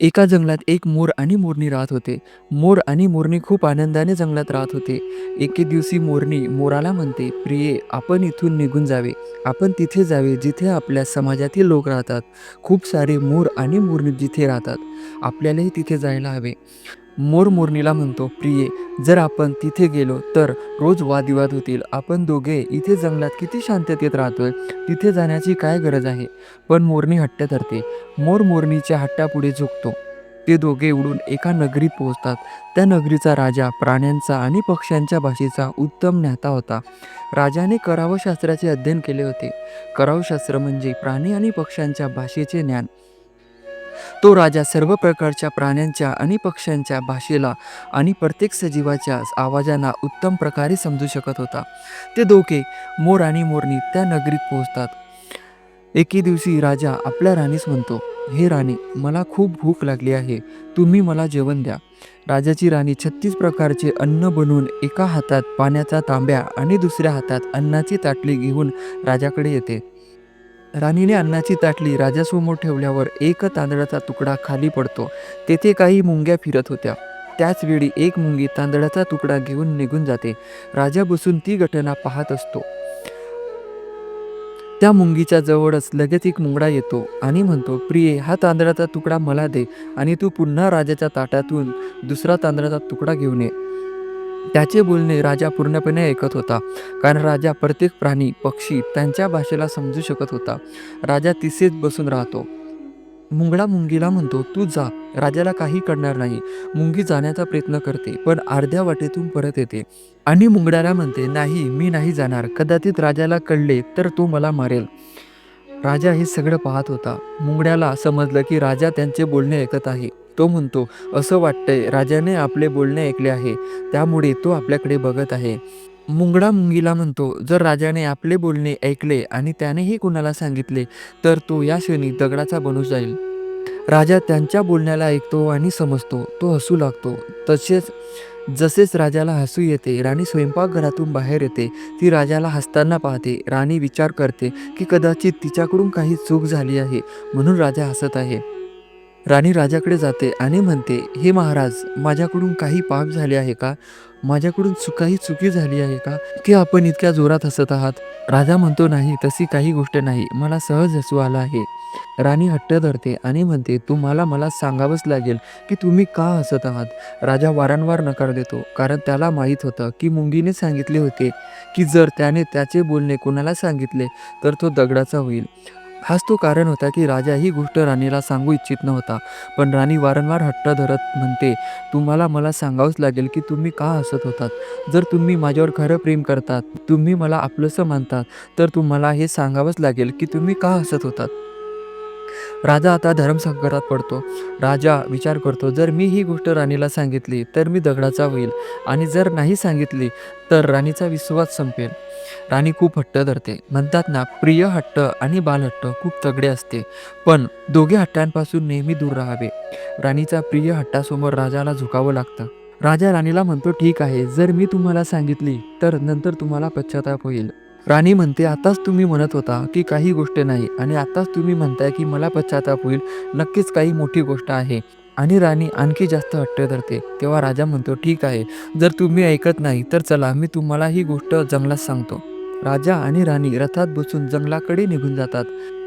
एका जंगलात एक मोर आणि मोरणी राहत होते. मोर आणि मोरणी खूप आनंदाने जंगलात राहत होते. एके दिवशी मोरणी मोराला म्हणते प्रिये आपण इथून निघून जावे. आपण तिथे जावे जिथे आपल्या समाजातील लोक राहतात. खूप सारे मोर आणि मोरणी जिथे राहतात. आपल्यालाही तिथे जायला हवे. मोरमोरणीला म्हणतो प्रिये जर आपण तिथे गेलो तर रोज वादविवाद होतील. आपण दोघे इथे जंगलात किती शांततेत राहतोय तिथे जाण्याची काय गरज आहे? पण मोरणी हट्ट धरते. मोर मोरणीच्या हट्टापुढे झुकतो. ते दोघे उडून एका नगरीत पोहोचतात. त्या नगरीचा राजा प्राण्यांचा आणि पक्ष्यांच्या भाषेचा उत्तम ज्ञाता होता. राजाने करावशास्त्राचे अध्ययन केले होते. करावशास्त्र म्हणजे प्राणी आणि पक्ष्यांच्या भाषेचे ज्ञान. तो राजा सर्व प्रकारच्या प्राण्यांच्या आणि पक्ष्यांच्या भाषेला आणि प्रत्येक सजीवाच्या आवाजांना उत्तम प्रकारे समजू शकत होता. ते दोघे मोर आणि मोरणी त्या नगरीत पोहोचतात. एके दिवशी राजा आपल्या राणीस म्हणतो हे राणी मला खूप भूक लागली आहे. तुम्ही मला जेवण द्या. राजाची राणी छत्तीस प्रकारचे अन्न बनवून एका हातात पाण्याचा तांब्या आणि दुसऱ्या हातात अन्नाची ताटली घेऊन राजाकडे येते. राणीने अन्नाची ताटली राजासमोर ठेवल्यावर एक तांदळाचा तुकडा खाली पडतो. तेथे काही मुंग्या फिरत होत्या. त्याचवेळी एक मुंगी तांदळाचा तुकडा घेऊन निघून जाते. राजा बसून ती घटना पाहत असतो. त्या मुंगीच्या जवळच लगेच एक मुंगडा येतो आणि म्हणतो प्रिये हा तांदळाचा तुकडा मला दे आणि तू पुन्हा राजाच्या ताटातून दुसरा तांदळाचा तुकडा घेऊन ये. त्याचे बोलणे राजा पूर्णपणे ऐकत होता कारण राजा प्रत्येक प्राणी पक्षी त्यांच्या भाषेला समजू शकत होता. राजा तिसेच बसून राहतो. मुंगडा मुंगीला म्हणतो तू जा राजाला काही कळणार नाही. मुंगी जाण्याचा प्रयत्न करते पण अर्ध्या वाटेतून परत येते. आणि मुंगड्याला म्हणते नाही मी नाही जाणार. कदाचित राजाला कळले तर तो मला मारेल. राजा हे सगळं पाहत होता. मुंगड्याला समजलं की राजा त्यांचे बोलणे ऐकत आहे. तो म्हणतो असं वाटतंय राजाने आपले बोलणे ऐकले आहे त्यामुळे तो आपल्याकडे बघत आहे. मुंगडा मुंगीला म्हणतो जर राजाने आपले बोलणे ऐकले आणि त्यानेही कुणाला सांगितले तर तो या क्षणी दगडाचा बनू जाईल. राजा त्यांच्या बोलण्याला ऐकतो आणि समजतो तो हसू लागतो. तसेच जसेच राजाला हसू येते राणी स्वयंपाकघरातून बाहेर येते ती राजाला हसताना पाहते. राणी विचार करते की कदाचित तिच्याकडून काही चूक झाली आहे म्हणून राजा हसत आहे. राणी राजाकडे जाते आणि म्हणते हे महाराज माझ्याकडून काही पाप झाले आहे का? माझ्याकडून काही चुकी झाली आहे का? की आपण इतक्या जोरात हसत आहात? राजा म्हणतो नाही तशी काही गोष्ट नाही. मला सहज हसू आला आहे. राणी हट्ट धरते आणि म्हणते तुम्हाला मला सांगावंच लागेल की तुम्ही का हसत आहात? राजा वारंवार नकार देतो. कारण त्याला माहीत होतं की मुंगीने सांगितले होते की जर त्याने त्याचे बोलणे कोणाला सांगितले तर तो दगडाचा होईल. हाच तो कारण होता की राजा ही गोष्ट राणीला सांगू इच्छित नव्हता. पण राणी वारंवार हट्ट धरत म्हणते तुम्हाला मला सांगावंच लागेल की तुम्ही का हसत होतात. जर तुम्ही माझ्यावर खरं प्रेम करतात तुम्ही मला आपलंसं मानतात तर तुम्हाला हे सांगावंच लागेल की तुम्ही का हसत होतात. राजा आता धर्मसंकटात पडतो. राजा विचार करतो जर मी ही गोष्ट राणीला सांगितली तर मी दगडाचा होईल. आणि जर नाही सांगितली तर राणीचा विश्वास संपेल. राणी खूप हट्ट धरते. म्हणतात ना प्रिय हट्ट आणि बालहट्ट खूप तगडे असते. पण दोघे हट्टांपासून नेहमी दूर राहावे. राणीचा प्रिय हट्टासमोर राजाला झुकावं लागतं. राजा राणीला म्हणतो ठीक आहे जर मी तुम्हाला सांगितली तर नंतर तुम्हाला पश्चाताप होईल. राणी म्हणते आताच तुम्ही म्हणत होता की काही गोष्ट नाही आणि आताच तुम्ही म्हणताय की मला पश्चाताप होईल. नक्कीच काही मोठी गोष्ट आहे. आणि राणी आणखी जास्त हट्ट धरते. तेव्हा राजा म्हणतो ठीक आहे. जर तुम्ही ऐकत नाही तर चला मी तुम्हाला ही गोष्ट जंगलात सांगतो. राजा आणि राणी रथात बसून जंगलाकडे निघून जातात.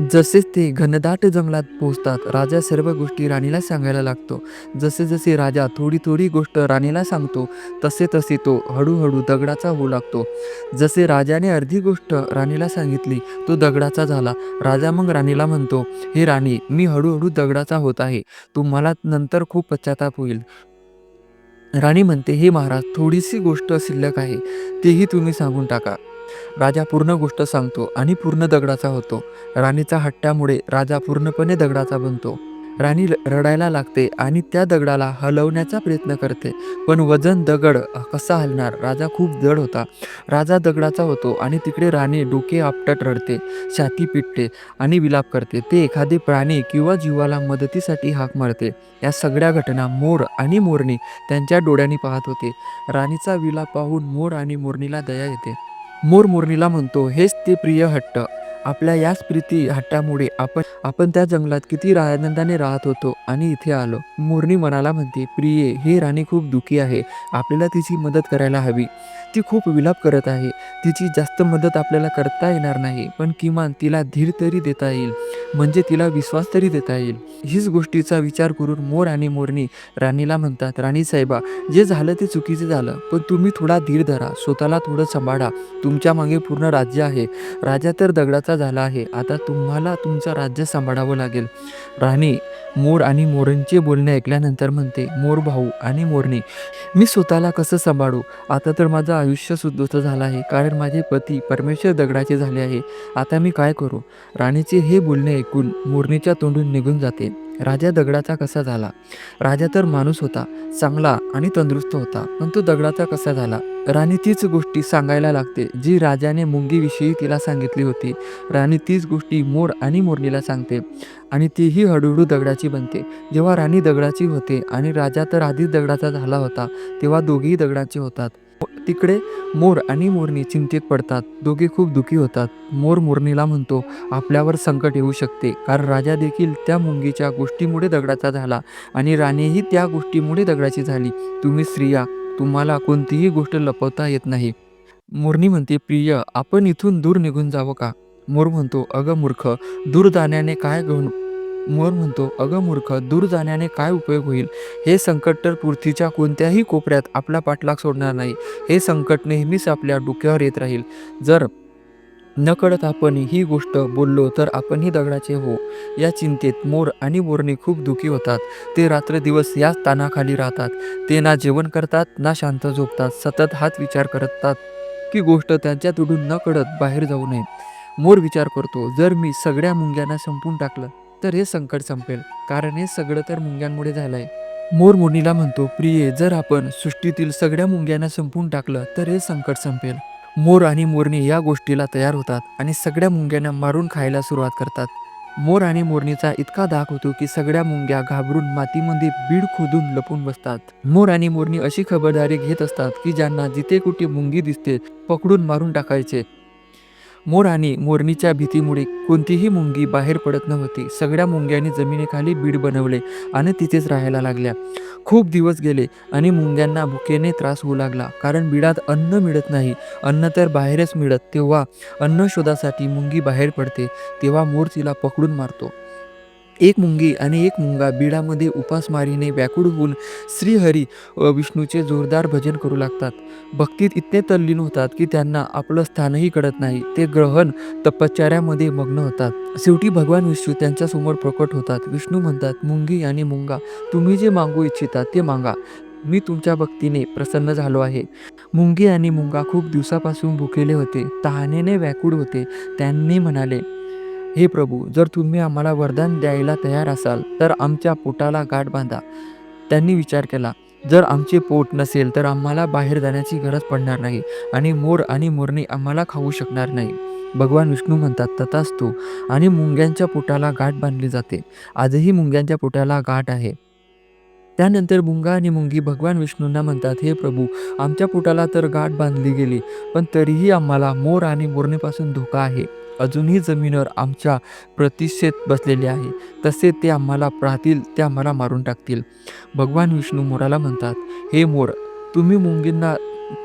जसेच ते घनदाट जंगलात पोहोचतात राजा सर्व गोष्टी राणीला सांगायला लागतो. जसे जसे राजा थोडी थोडी गोष्ट राणीला सांगतो तसे तसे तो हळूहळू दगडाचा होऊ लागतो. जसे राजाने अर्धी गोष्ट राणीला सांगितली तो दगडाचा झाला. राजा मग राणीला म्हणतो हे राणी मी हळूहळू दगडाचा होत आहे. तुम्हाला नंतर खूप पश्चाताप होईल. राणी म्हणते हे महाराज थोडीशी गोष्ट शिल्लक आहे. तेही तुम्ही सांगून टाका. राजा पूर्ण गोष्ट सांगतो आणि पूर्ण दगडाचा होतो. राणीचा हट्ट्यामुळे राजा पूर्णपणे दगडाचा बनतो. राणी रडायला लागते आणि त्या दगडाला हलवण्याचा प्रयत्न करते. पण वजन दगड कसा हलणार? राजा खूप जड होता. राजा दगडाचा होतो आणि तिकडे राणी डोके आपटत रडते छाती पिटते आणि विलाप करते. ते एखादे प्राणी किंवा जीवाला मदतीसाठी हाक मारते. या सगळ्या घटना मोर आणि मोरणी त्यांच्या डोळ्यांनी पाहत होते. राणीचा विलाप पाहून मोर आणि मोरणीला दया येते. मोरमुरणीला म्हणतो हेच ते प्रिय हट्ट. आपल्या याच प्रीती हट्टामुळे आपण आपण त्या जंगलात किती आनंदाने राहत होतो आणि इथे आलो. मोरणी मनाला म्हणते प्रिये ही राणी खूप दुखी आहे. आपल्याला तिची मदत करायला हवी. ती खूप विलाप करत आहे. तिची जास्त मदत आपल्याला करता येणार नाही. पण किमान तिला धीर तरी देता येईल. म्हणजे तिला विश्वास तरी देता येईल. हीच गोष्टीचा विचार करून मोर आणि मोरणी राणीला म्हणतात राणी साहेबा जे झालं ते चुकीचे झालं पण तुम्ही थोडा धीर धरा स्वतःला थोडं सांभाळा. तुमच्या मागे पूर्ण राज्य आहे. राजा तर दगडाचा झाला आहे. आता तुम्हाला तुमचं राज्य सांभाळावं लागेल. राणी मोर आणि मोरणचे बोलणे ऐकल्यानंतर म्हणते मोर भाऊ आणि मोरणी मी स्वतःला कसं सांभाळू? आता तर माझं आयुष्य सुद्धा झालं आहे. कारण माझे पती परमेश्वर दगडाचे झाले आहे. आता मी काय करू? राणीचे हे बोलणे ऐकून मोरणीच्या तोंडून निघून जाते. राजा दगडाचा कसा झाला? राजा तर माणूस होता चांगला आणि तंदुरुस्त होता पण तो दगडाचा कसा झाला? राणी तीच गोष्टी सांगायला लागते जी राजाने मुंगीविषयी तिला सांगितली होती. राणी तीच गोष्टी मोर आणि मोरणीला सांगते आणि तीही हळूहळू दगडाची बनते. जेव्हा राणी दगडाची होते आणि राजा तर आधीच दगडाचा झाला होता तेव्हा दोघेही दगडाचे होतात. तिकडे मोर आणि मोरणी चिंतेत पडतात. दोघे खूप दुखी होतात. मोर मोरणीला म्हणतो आपल्यावर संकट येऊ शकते. कारण राजा देखील त्या मुंगीच्या गोष्टीमुळे दगडाचा झाला आणि राणीही त्या गोष्टीमुळे दगडाची झाली. तुम्ही स्त्रिया तुम्हाला कोणतीही गोष्ट लपवता येत नाही. मोरणी म्हणते प्रिय आपण इथून दूर निघून जावं का? मोर म्हणतो अगं मूर्ख दूर जाण्याने काय घेऊन मोर म्हणतो अगं मूर्ख दूर जाण्याने काय उपयोग होईल? हे संकट तर पृथ्वीच्या कोणत्याही कोपऱ्यात आपला पाठलाग सोडणार नाही. हे संकट नेहमीच आपल्या डोक्यावर येत राहील. जर नकळत आपण ही गोष्ट बोललो तर आपणही दगडाचे हो. या चिंतेत मोर आणि मोरणी खूप दुखी होतात. ते रात्र दिवस याच तानाखाली राहतात. ते ना जेवण करतात ना शांत झोपतात. सतत हात विचार करतात की गोष्ट त्यांच्या तुडून न कळत बाहेर जाऊ नये. मोर विचार करतो जर मी सगळ्या मुंग्यांना संपून टाकलं तर हे संकट संपेल. कारण हे सगळं तर मुंग्यांमुळे झालंय. मोर मुनीला म्हणतो प्रिये जर आपण सृष्टीतील सगळ्या मुंग्यांना संपून टाकलं तर हे संकट संपेल. मोर आणि मोरणी या गोष्टीला तयार होतात आणि सगळ्या मुंग्यांना मारून खायला सुरुवात करतात. मोर आणि मोरणीचा इतका धाक होतो की सगळ्या मुंग्या घाबरून मातीमध्ये बीड खोदून लपून बसतात. मोर आणि मोरणी अशी खबरदारी घेत असतात की ज्यांना जिथे कुठे मुंगी दिसते पकडून मारून टाकायचे. मोर आणि मोरणीच्या भीतीमुळे कोणतीही मुंगी बाहेर पडत नव्हती. सगळ्या मुंग्यांनी जमिनीखाली बीड बनवले आणि तिथेच राहायला लागल्या. खूप दिवस गेले आणि मुंग्यांना भुकेने त्रास होऊ लागला. कारण बिडात अन्न मिळत नाही. अन्न तर बाहेरच मिळत. तेव्हा अन्न शोधासाठी मुंगी बाहेर पडते. तेव्हा मोर तिला पकडून मारतो. एक मुंगी आणि एक मुंगा बिडामध्ये उपासमारीने व्याकुळ होऊन श्रीहरी विष्णूचे जोरदार भजन करू लागतात. भक्तीत इतके तल्लीन होतात की त्यांना आपलं स्थानही कळत नाही. ते ग्रहण तपश्चर्यामध्ये मग्न होतात. शेवटी भगवान विष्णू त्यांच्यासमोर प्रकट होतात. विष्णू म्हणतात मुंगी आणि मुंगा तुम्ही जे मागू इच्छिता ते मागा. मी तुमच्या भक्तीने प्रसन्न झालो आहे. मुंगी आणि मुंगा खूप दिवसापासून भुकेले होते. तहानेने व्याकुळ होते. त्यांनी म्हणाले हे प्रभू जर तुम्ही आम्हाला वरदान द्यायला तयार असाल तर आमच्या पोटाला गाठ बांधा. त्यांनी विचार केला जर आमचे पोट नसेल तर आम्हाला बाहेर जाण्याची गरज पडणार नाही आणि मोर आणि मोरणी आम्हाला खाऊ शकणार नाही. भगवान विष्णू म्हणतात तथाच तो आणि मुंग्यांच्या पोटाला गाठ बांधली जाते. आजही मुंग्यांच्या पोटाला गाठ आहे. त्यानंतर मुंगा आणि मुंगी भगवान विष्णूंना म्हणतात हे प्रभू आमच्या पोटाला तर गाठ बांधली गेली पण तरीही आम्हाला मोर आणि मोरणीपासून धोका आहे. अजूनही जमिनीवर आमच्या प्रतिष्ठेत बसलेले आहे. तसे ते आम्हाला राहतील ते आम्हाला मारून टाकतील. भगवान विष्णू मोराला म्हणतात हे मोर तुम्ही मुंगींना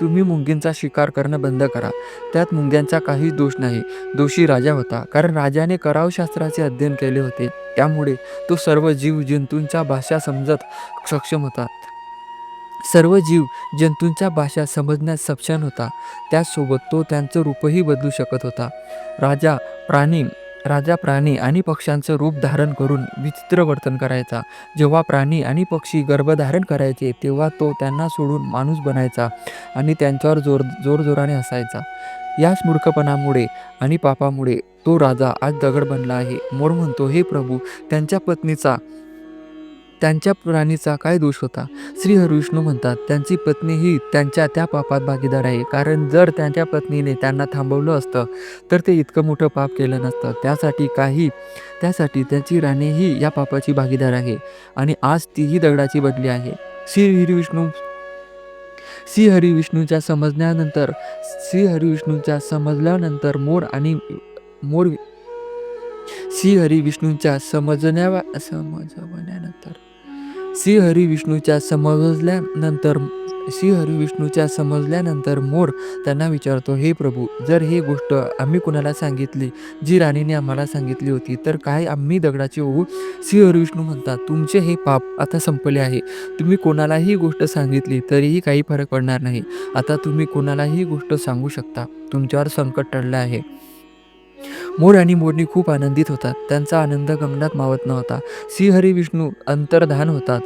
तुम्ही मुंगींचा शिकार करणं बंद करा. त्यात मुंग्यांचा काही दोष नाही. दोषी राजा होता. कारण राजाने करावशास्त्राचे अध्ययन केले होते. त्यामुळे तो सर्व जीव जंतूंच्या भाषा समजत सक्षम होता. सर्व जीव जंतूंच्या भाषा समजण्यास सक्षम होता. त्याचसोबत तो त्यांचं रूपही बदलू शकत होता. राजा प्राणी राजा प्राणी आणि पक्ष्यांचं रूप धारण करून विचित्र वर्तन करायचा. जेव्हा प्राणी आणि पक्षी गर्भधारण करायचे तेव्हा तो त्यांना सोडून माणूस बनायचा आणि त्यांच्यावर जोर जोरजोराने हसायचा. याच मूर्खपणामुळे आणि पापामुळे तो राजा आज दगड बनला आहे. मोर म्हणतो हे प्रभू त्यांच्या पत्नीचा त्यांच्या प्राणीचा काय दोष होता? श्री हरविष्णू म्हणतात त्यांची पत्नीही त्यांच्या त्या पापात भागीदार आहे. कारण जर त्यांच्या पत्नीने त्यांना थांबवलं असतं तर ते इतकं मोठं पाप केलं नसतं. त्यासाठी काही त्यासाठी त्यांची राणीही या पापाची भागीदार आहे. आणि आज तीही दगडाची बदली आहे. श्री हरिविष्णू श्री हरिविष्णूच्या समजण्यानंतर श्री हरिविष्णूच्या समजल्यानंतर मोर आणि मोर श्री हरिविष्णूंच्या समजण्या समजवण्यानंतर श्रीहरी विष्णूच्या समजल्यानंतर श्रीहरी विष्णूच्या समजल्यानंतर मोर त्यांना विचारतो हे प्रभू जर ही गोष्ट आम्ही कुणाला सांगितली जी राणीने आम्हाला सांगितली होती तर काय आम्ही दगडाचे होऊ? श्रीहरिविष्णू म्हणतात तुमचे हे पाप आता संपले आहे. तुम्ही कोणालाही गोष्ट सांगितली तरीही काही फरक पडणार नाही. आता तुम्ही कोणालाही गोष्ट सांगू शकता. तुमच्यावर संकट टळलं आहे. मोर आणि मोरणी खूप आनंदित होतात. त्यांचा आनंद गगनात मावत नव्हता. श्रीहरी विष्णू अंतर्धान होतात.